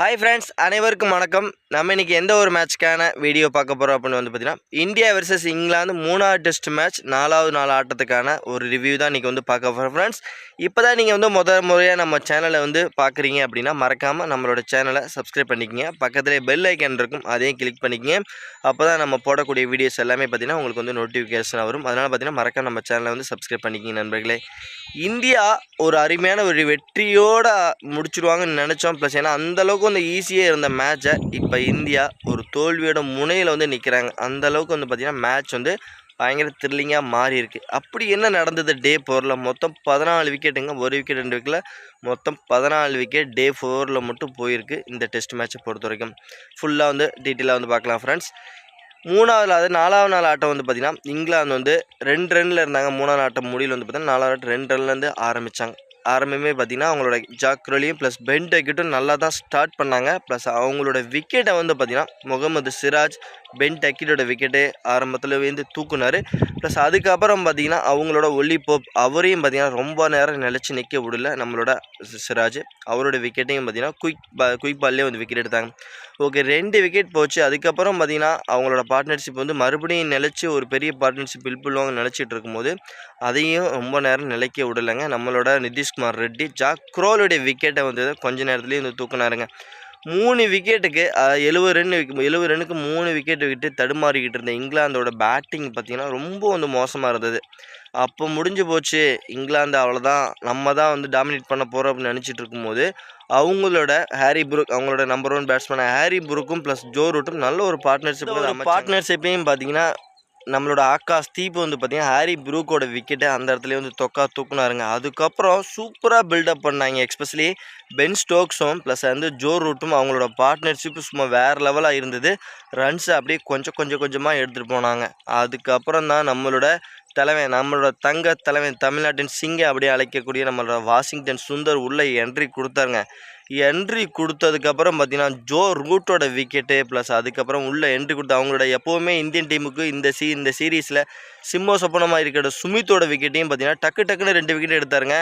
Hi friends அனைவருக்கும் வணக்கம். நம்ம இன்னைக்கு எந்த ஒரு மேட்ச்க்கான வீடியோ பார்க்க போகிறோம் அப்படின்னு வந்து பார்த்தீங்கன்னா இந்தியா வெர்சஸ் இங்கிலாந்து மூணாவது டெஸ்ட் மேட்ச் நாலாவது நாள் ஆட்டத்துக்கான ஒரு ரிவ்யூ தான் இன்றைக்கி வந்து பார்க்க போகிறோம் ஃப்ரெண்ட்ஸ் இப்போ தான் நீங்கள் வந்து முதல் முறையாக நம்ம சேனலை வந்து பார்க்குறீங்க அப்படின்னா மறக்காமல் நம்மளோட சேனலை சப்ஸ்கிரைப் பண்ணிக்கங்க. பக்கத்துலேயே பெல் ஐக்கன் இருக்கும் அதையும் கிளிக் பண்ணிக்கங்க. அப்போ தான் நம்ம போடக்கூடிய வீடியோஸ் எல்லாமே பார்த்தீங்கன்னா உங்களுக்கு வந்து நோட்டிஃபிகேஷன் வரும். அதனால் பார்த்தீங்கன்னா மறக்காம நம்ம சேனலை வந்து சப்ஸ்கிரைப் பண்ணிக்கங்க நண்பர்களே. இந்தியா ஒரு அருமையான ஒரு வெற்றியோடு முடிச்சிடுவாங்கன்னு நினச்சோம். ப்ளஸ் ஏன்னா அந்தளவுக்கு வந்து ஈஸியாக இருந்த மேட்சை இப்போ இந்தியா ஒரு தோல்வியோட முனையில் வந்து நிற்கிறாங்க அந்தளவுக்கு வந்து பார்த்திங்கன்னா மேட்ச் வந்து பயங்கர த்ரில்லிங்காக மாறி இருக்குது அப்படி என்ன நடந்தது டே ஃபோரில் மொத்தம் பதினாலு விக்கெட்டுங்க ஒரு விக்கெட் ரெண்டு விக்கெட்டில் மொத்தம் பதினாலு விக்கெட் டே ஃபோரில் மட்டும் போயிருக்கு இந்த டெஸ்ட் மேட்சை பொறுத்த வரைக்கும். ஃபுல்லாக வந்து டீட்டெயிலாக வந்து பார்க்கலாம் ஃப்ரெண்ட்ஸ் மூணாவது அது நாலாவது நாள் ஆட்டம் வந்து பார்த்திங்கன்னா இங்கிலாந்து வந்து ரெண்டு ரன்னில் இருந்தாங்க. மூணாவது ஆட்டம் முடியல வந்து பார்த்தீங்கன்னா நாலாவது ஆட்டம் ரெண்டு ரன்லேருந்து ஆரம்பித்தாங்க ஆரம்பமே பார்த்திங்கன்னா அவங்களோட ஜாக்ரோலியும் ப்ளஸ் பென் டெக்கிட்டும் நல்லா தான் ஸ்டார்ட் பண்ணாங்க. ப்ளஸ் அவங்களோட விக்கெட்டை வந்து பார்த்திங்கன்னா முகமது சிராஜ் பென் டக்கிட்டோட விக்கெட்டு ஆரம்பத்தில் வந்து தூக்குனார். ப்ளஸ் அதுக்கப்புறம் பார்த்திங்கன்னா அவங்களோட ஒல்லி போப் அவரையும் பார்த்திங்கன்னா ரொம்ப நேரம் நிலச்சி நிற்க விடல நம்மளோட சிராஜ். அவரோட விக்கெட்டையும் பார்த்திங்கன்னா குயிக் பா குயிக் பால்லேயே வந்து விக்கெட் எடுத்தாங்க. ஓகே ரெண்டு விக்கெட் போச்சு. அதுக்கப்புறம் பார்த்திங்கன்னா அவங்களோட பார்ட்னர்ஷிப் வந்து மறுபடியும் நிலச்சி ஒரு பெரிய பார்ட்னர்ஷிப் பில் பண்ணுவாங்க நினச்சிட்டு இருக்கும்போது அதையும் ரொம்ப நேரம் நிலைக்க விடலைங்க. நம்மளோட நிதிஷ் நிதிஷ்குமார் ரெட்டி ஜாக் க்ரோலுடைய விக்கெட்டை வந்து கொஞ்ச நேரத்துலேயே வந்து தூக்குனாருங்க. மூணு விக்கெட்டுக்கு எழுபது ரன் எழுபது ரன்னுக்கு மூணு விக்கெட் விட்டு தடுமாறிக்கிட்டு இருந்த இங்கிலாந்தோட பேட்டிங் பார்த்திங்கன்னா ரொம்ப வந்து மோசமாக இருந்தது. அப்போ முடிஞ்சு போச்சு. இங்கிலாந்து அவ்வளோதான் நம்ம தான் வந்து டாமினேட் பண்ண போகிறோம் அப்படின்னு நினச்சிட்டு இருக்கும்போது அவங்களோட ஹாரி புருக் அவங்களோட நம்பர் ஒன் பேட்ஸ்மேன் ஹாரி புருக்கும் ப்ளஸ் ஜோ ரூட்டும் நல்ல ஒரு பார்ட்னர்ஷிப் பார்ட்னர்ஷிப்பையும் பார்த்தீங்கன்னா நம்மளோட ஆகாஷ் தீப் வந்து பார்த்தீங்கன்னா ஹாரி ப்ரூக்கோட விக்கெட்டை அந்த இடத்துல வந்து தொக்கா தூக்குனாருங்க. அதுக்கப்புறம் சூப்பராக பில்டப் பண்ணாங்க. எக்ஸ்பெஷலி பென் ஸ்டோக்ஸும் ப்ளஸ் வந்து ஜோ ரூட்டும் அவங்களோட பார்ட்னர்ஷிப்பு சும்மா வேறு லெவலாக இருந்தது. ரன்ஸ் அப்படியே கொஞ்சம் கொஞ்சம் கொஞ்சமாக எடுத்துகிட்டு போனாங்க. அதுக்கப்புறம் தான் நம்மளோட தலைவன் நம்மளோட தங்க தலைவன் தமிழ்நாட்டின் சிங்கை அப்படியே அழைக்கக்கூடிய நம்மளோட வாஷிங்டன் சுந்தர் உள்ளே என்ட்ரி கொடுத்தாருங்க. என்ட்ரி கொடுத்ததுக்கப்புறம் பார்த்தீங்கன்னா ஜோ ரூட்டோட விக்கெட்டு ப்ளஸ் அதுக்கப்புறம் உள்ள என்ட்ரி கொடுத்து அவங்களோட எப்போவுமே இந்தியன் டீமுக்கு இந்த சீ இந்த சீரீஸில் சிம்மோ சொப்பனமாக இருக்கிற சுமித்தோட விக்கெட்டையும் பார்த்தீங்கன்னா டக்கு டக்குன்னு ரெண்டு விக்கெட் எடுத்தாருங்க.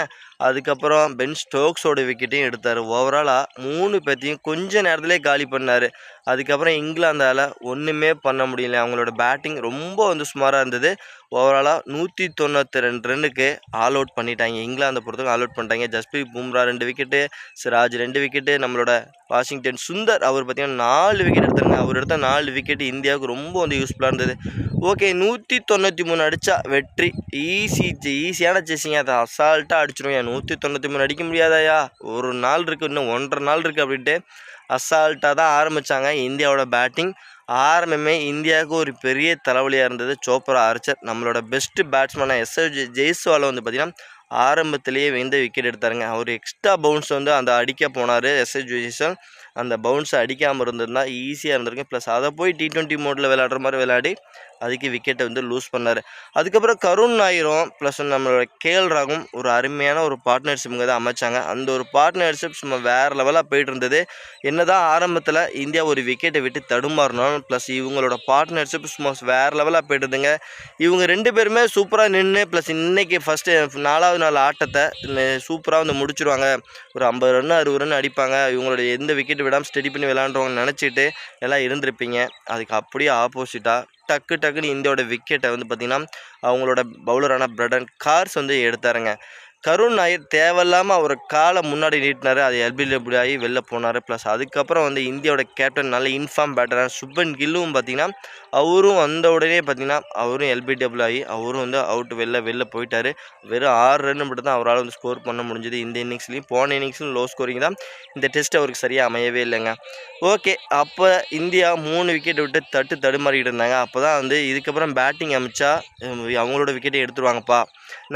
அதுக்கப்புறம் பென் ஸ்டோக்ஸோட விக்கெட்டையும் எடுத்தார். ஓவராலாக மூணு பேர்த்தையும் கொஞ்ச நேரத்திலே காலி பண்ணார். அதுக்கப்புறம் இங்கிலாந்தால் ஒன்றுமே பண்ண முடியல. அவங்களோட பேட்டிங் ரொம்ப வந்து சுமாராக இருந்தது. ஓவராலாக நூற்றி தொண்ணூற்றி ரெண்டு ரன்னுக்கு ஆல் அவுட் பண்ணிட்டாங்க. இங்கிலாந்தை பொறுத்தவரைக்கும் ஆல் அவுட் பண்ணிட்டாங்க. ஜஸ்பிரீத் பும்ரா ரெண்டு விக்கெட்டு சிராஜ் ரெண்டு ரெண்டு விக்கெட்டு நம்மளோட வாஷிங்டன் சுந்தர் அவர் பார்த்தீங்கன்னா நாலு விக்கெட் எடுத்தாங்க அவர் எடுத்த நாலு விக்கெட்டு இந்தியாவுக்கு ரொம்ப வந்து யூஸ்ஃபுல்லாக இருந்தது. ஓகே நூற்றி தொண்ணூற்றி மூணு அடித்தா வெற்றி. ஈஸி ஈஸியான சேசிங்க அதை அசால்ட்டாக அடிச்சிடும் ஏன் நூற்றி தொண்ணூற்றி மூணு அடிக்க முடியாதாயா ஒரு நாள் இருக்குது இன்னும் ஒன்றரை நாள் இருக்குது அப்படின்ட்டு அசால்ட்டாக தான் ஆரம்பித்தாங்க இந்தியாவோட பேட்டிங் ஆரம்பமே இந்தியாவுக்கு ஒரு பெரிய தலைவலியாக இருந்தது. சோப்ரா ஆர்ச்சர் நம்மளோட பெஸ்ட்டு பேட்ஸ்மேனாக எஸ் ஜெய்ஸ்வாலை வந்து பார்த்திங்கன்னா ஆரம்பத்திலேயே வெந்த விக்கெட் எடுத்தாருங்க. அவர் எக்ஸ்ட்ரா பவுன்ஸ் வந்து அந்த அடிக்க போனார். எஸ்எஸ் ஜோசிசன் அந்த பவுன்ஸை அடிக்காமல் இருந்திருந்தால் ஈஸியாக இருந்திருக்கு ப்ளஸ் அதை போய் டி டுவெண்ட்டி மோடில் விளையாடுற மாதிரி விளையாடி அதுக்கு விக்கெட்டை வந்து லூஸ் பண்ணார். அதுக்கப்புறம் கருண் நாயிரும் ப்ளஸ் நம்மளோட கேஎல் ராகும் ஒரு அருமையான ஒரு பார்ட்னர்ஷிப்புங்க தான் அமைச்சாங்க. அந்த ஒரு பார்ட்னர்ஷிப் சும்மா வேறு லெவலாக போயிட்டு இருந்தது. என்னதான் ஆரம்பத்தில் இந்தியா ஒரு விக்கெட்டை விட்டு தடுமாறணும் ப்ளஸ் இவங்களோட பார்ட்னர்ஷிப் சும்மா வேறு லெவலாக போயிட்டு இருந்துங்க இவங்க ரெண்டு பேருமே சூப்பராக நின்று ப்ளஸ் இன்றைக்கி ஃபஸ்ட்டு நாலாவது நாள் ஆட்டத்தை சூப்பராக வந்து முடிச்சிருவாங்க. ஒரு ஐம்பது ரன் அறுபது ரன் அடிப்பாங்க. இவங்களோட எந்த விக்கெட் விடாமல் ஸ்டடி பண்ணி விளாண்டுருவாங்கன்னு நினச்சிட்டு எல்லாம் இருந்திருப்பீங்க. அதுக்கு அப்படியே ஆப்போசிட்டாக டக்கு டக்குன்னு இந்தியாவோட விக்கெட்டை வந்து பார்த்திங்கன்னா அவங்களோட பவுலரான பிரடன் கார்ஸ் வந்து எடுத்தாருங்க. கருண் நாயர் தேவையில்லாமல் அவர் காலை முன்னாடி நீட்டினார். அது எல்பிடபிள்யூ ஆகி வெளில போனார். ப்ளஸ் அதுக்கப்புறம் வந்து இந்தியாவோட கேப்டன் நல்ல இன்ஃபார்ம் பேட்டராக சுப்பன் கில்லும் பார்த்திங்கன்னா அவரும் வந்த உடனே பார்த்தீங்கன்னா அவரும் எல்பிடபிள்யூ ஆகி அவரும் வந்து அவுட் வெளில வெளில போயிட்டார். வெறும் ஆறு ரன் மட்டும் தான் அவரால் வந்து ஸ்கோர் பண்ண முடிஞ்சது. இந்த இன்னிங்ஸ்லையும் போன இன்னிங்ஸ்லையும் லோ ஸ்கோரிங் தான். இந்த டெஸ்ட் அவருக்கு சரியாக அமையவே இல்லைங்க. ஓகே அப்போ இந்தியா மூணு விக்கெட் விட்டு தட்டு தடுமாறிக்கிட்டு இருந்தாங்க. அப்போ தான் வந்து இதுக்கப்புறம் பேட்டிங் அமைச்சா அவங்களோட விக்கெட்டை எடுத்துருவாங்கப்பா.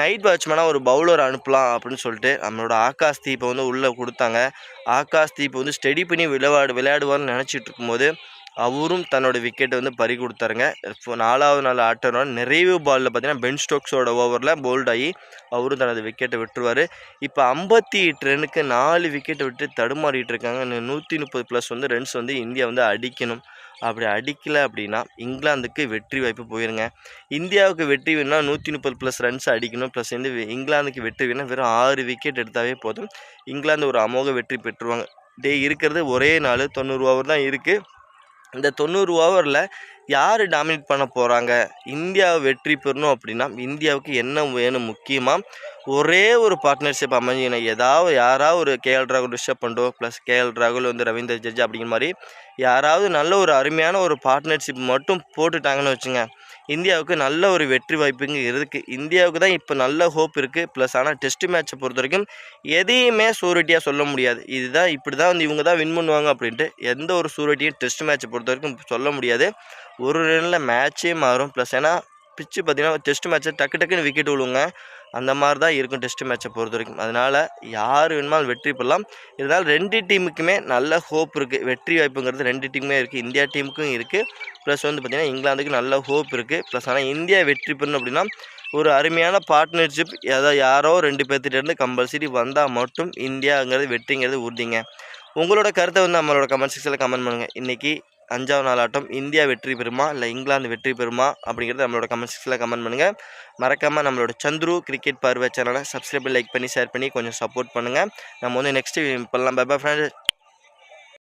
நைட் வாட்ச்மேனாக ஒரு பவுலர் அனுப்பலாம் அப்படின்னு சொல்லிட்டு நம்மளோட ஆகாஷ் தீப்பை வந்து உள்ளே கொடுத்தாங்க. ஆகாஷ் தீப் வந்து ஸ்டெடி பண்ணி விளையாடு விளையாடுவார்னு நினச்சிட்டு இருக்கும்போது அவரும் தன்னோட விக்கெட்டை வந்து பறி கொடுத்தாருங்க. இப்போ நாலாவது நாள் ஆட்டனோட நிறைவு பாலில் பார்த்தீங்கன்னா பென் ஸ்டோக்ஸோட ஓவரில் போல்ட் ஆகி அவரும் தனது விக்கெட்டை விட்டுருவார். இப்போ ஐம்பத்தி எட்டு ரனுக்கு நாலு விக்கெட்டை விட்டு தடுமாறிட்டு இருக்காங்க. நூற்றி முப்பது ப்ளஸ் வந்து ரன்ஸ் வந்து இந்தியா வந்து அடிக்கணும். அப்படி அடிக்கலை அப்படின்னா இங்கிலாந்துக்கு வெற்றி வாய்ப்பு போயிருங்க. இந்தியாவுக்கு வெற்றி வேணும்னா நூற்றி முப்பது ப்ளஸ் ரன்ஸ் அடிக்கணும் ப்ளஸ் வந்து இங்கிலாந்துக்கு வெற்றி வேணால் வெறும் ஆறு விக்கெட் எடுத்தாவே போதும். இங்கிலாந்து ஒரு அமோக வெற்றி பெற்றுருவாங்க. டே இருக்கிறது ஒரே நாள் தொண்ணூறு ஓவர் தான் இருக்குது இந்த தொண்ணூறு ஓவரில் யார் டாமினேட் பண்ண போகிறாங்க இந்தியாவை வெற்றி பெறணும் அப்படின்னா இந்தியாவுக்கு என்ன வேணும் முக்கியமாக ஒரே ஒரு பார்ட்னர்ஷிப் அமைஞ்சிக்கணும். ஏதாவது யாராவது ஒரு கேஎல் ராகுல் ரிஷப் பண்டோ ப்ளஸ் கேஎல் ராகுல் வந்து ரவீந்தர் ஜட்ஜ் அப்படிங்கிற மாதிரி யாராவது நல்ல ஒரு அருமையான ஒரு பார்ட்னர்ஷிப் மட்டும் போட்டுட்டாங்கன்னு வச்சுங்க. இந்தியாவுக்கு நல்ல ஒரு வெற்றி வாய்ப்புங்க இருக்குது இந்தியாவுக்கு தான் இப்போ நல்ல ஹோப் இருக்குது ப்ளஸ் ஆனால் டெஸ்ட் மேட்ச்சை பொறுத்த வரைக்கும் எதையுமே சூரிட்டியாக சொல்ல முடியாது. இதுதான் இப்படி தான் வந்து இவங்க தான் வின் பண்ணுவாங்க அப்படின்ட்டு எந்த ஒரு சூரிட்டியும் டெஸ்ட் மேட்ச்சை பொறுத்த வரைக்கும் சொல்ல முடியாது. ஒரு ரனில் மேட்சே மாறும். ப்ளஸ் ஏன்னா பிச்சு பார்த்தீங்கன்னா டெஸ்ட் மேட்ச்சை டக்கு டக்குன்னு விக்கெட் விழுவுங்க அந்த மாதிரி தான் இருக்கும் டெஸ்ட் மேட்சை பொறுத்த வரைக்கும். அதனால் யார் வேணுமாலும் வெற்றி பெறலாம். இருந்தால் ரெண்டு டீமுக்குமே நல்ல ஹோப் இருக்குது வெற்றி வாய்ப்புங்கிறது ரெண்டு டீமுமே இருக்குது இந்தியா டீமுக்கும் இருக்குது ப்ளஸ் வந்து பார்த்திங்கன்னா இங்கிலாந்துக்கு நல்ல ஹோப் இருக்குது ப்ளஸ் ஆனால் இந்தியா வெற்றி பெறணும் அப்படின்னா ஒரு அருமையான பார்ட்னர்ஷிப் ஏதோ யாரோ ரெண்டு பேர்த்திட்டேருந்து கம்பல்சரி வந்தால் மட்டும் இந்தியாங்கிறது வெற்றிங்கிறது உறுதிங்க. உங்களோட கருத்தை வந்து நம்மளோட கமெண்ட் செக்ஷனில் கமெண்ட் பண்ணுங்கள் இன்றைக்கி அஞ்சாவது நாள் ஆட்டம் இந்தியா வெற்றி பெறுமா? இல்லை இங்கிலாந்து வெற்றி பெறுமா? அப்படிங்கிறது நம்மளோட கமெண்ட் செக்ஷனில் கமெண்ட் பண்ணுங்கள் மறக்காமல் நம்மளோட சந்துரு கிரிக்கெட் பார்வை சேனலை சப்ஸ்கிரைப் லைக் பண்ணி ஷேர் பண்ணி கொஞ்சம் சப்போர்ட் பண்ணுங்கள் நம்ம வந்து நெக்ஸ்ட் இப்போல்லாம் பை பை ஃப்ரெண்ட்